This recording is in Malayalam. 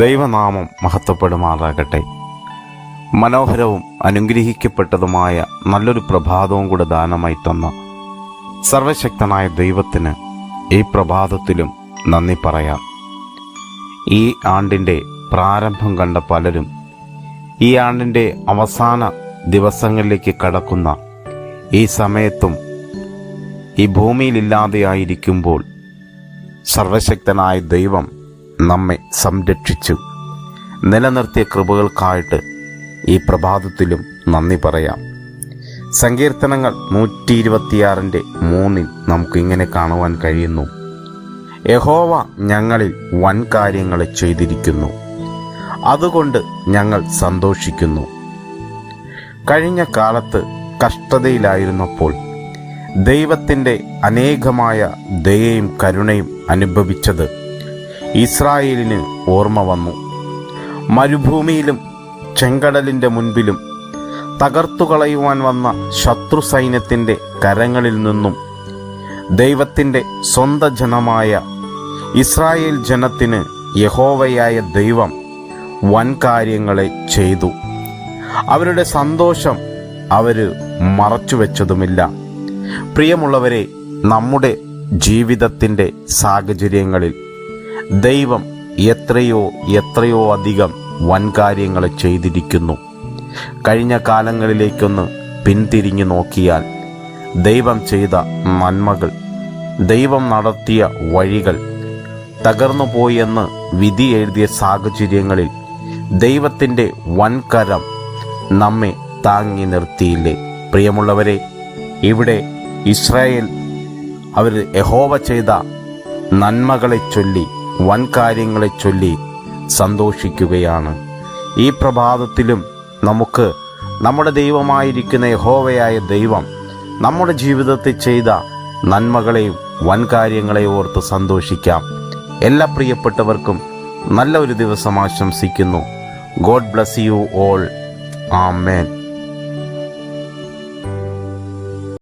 ദൈവനാമം മഹത്വപ്പെടുമാറാകട്ടെ. മനോഹരവും അനുഗ്രഹിക്കപ്പെട്ടതുമായ നല്ലൊരു പ്രഭാതവും കൂടെ ദാനമായി തന്ന സർവശക്തനായ ദൈവത്തിന് ഈ പ്രഭാതത്തിലും നന്ദി പറയാം. ഈ ആണ്ടിന്റെ പ്രാരംഭം കണ്ട പലരും ഈ ആണ്ടിന്റെ അവസാന ദിവസങ്ങളിലേക്ക് കടക്കുന്ന ഈ സമയത്തും ഈ ഭൂമിയിലില്ലാതെയായിരിക്കുമ്പോൾ സർവശക്തനായ ദൈവം നമ്മെ സംരക്ഷിച്ചു. നിലനിർത്തിയ കൃപകൾക്കായിട്ട് ഈ പ്രഭാതത്തിലും നന്ദി പറയാം. സങ്കീർത്തനങ്ങൾ നൂറ്റി ഇരുപത്തിയാറിന്റെ മൂന്നിൽ നമുക്കിങ്ങനെ കാണുവാൻ കഴിയുന്നു. യഹോവ ഞങ്ങളിൽ വൻ കാര്യങ്ങളെ ചെയ്തിരിക്കുന്നു. അതുകൊണ്ട് ഞങ്ങൾ സന്തോഷിക്കുന്നു. കഴിഞ്ഞ കാലത്ത് കഷ്ടതയിലായിരുന്നപ്പോൾ ദൈവത്തിന്റെ അനേകമായ ദയയും കരുണയും അനുഭവിച്ചത് ഇസ്രായേലിന് ഓർമ്മ വന്നു. മരുഭൂമിയിലും ചെങ്കടലിന്റെ മുൻപിലും തകർത്തുകളയുവാൻ വന്ന ശത്രു സൈന്യത്തിന്റെ കരങ്ങളിൽ നിന്നും ദൈവത്തിന്റെ സ്വന്ത ജനമായ ഇസ്രായേൽ ജനത്തിന് യഹോവയായ ദൈവം വൻകാര്യങ്ങളെ ചെയ്തു. അവരുടെ സന്തോഷം അവർ മറച്ചുവെച്ചതുമില്ല പ്രിയമുള്ളവരെ നമ്മുടെ ജീവിതത്തിന്റെ സാഹചര്യങ്ങളിൽ ദൈവം എത്രയോ എത്രയോ അധികം വൻകാര്യങ്ങൾ ചെയ്തിരിക്കുന്നു. കഴിഞ്ഞ കാലങ്ങളിലേക്കൊന്ന് പിന്തിരിഞ്ഞു നോക്കിയാൽ ദൈവം ചെയ്ത നന്മകൾ ദൈവം നടത്തിയ വഴികൾ തകർന്നു പോയെന്ന് വിധി എഴുതിയ സാഹചര്യങ്ങളിൽ ദൈവത്തിന്റെ വൻകരം നമ്മെ താങ്ങി നിർത്തിയില്ലേ? പ്രിയമുള്ളവരെ ഇവിടെ ഇസ്രായേൽ അവർ യഹോവ ചെയ്ത നന്മകളെ ചൊല്ലി വൻകാര്യങ്ങളെ ചൊല്ലി സന്തോഷിക്കുകയാണ്. ഈ പ്രഭാതത്തിലും നമുക്ക് നമ്മുടെ ദൈവമായിരിക്കുന്ന യഹോവയായ ദൈവം നമ്മുടെ ജീവിതത്തിൽ ചെയ്ത നന്മകളെയും വൻകാര്യങ്ങളെയും ഓർത്ത് സന്തോഷിക്കാം. എല്ലാ പ്രിയപ്പെട്ടവർക്കും നല്ല ഒരു ദിവസം ആശംസിക്കുന്നു. God bless you all. Amen.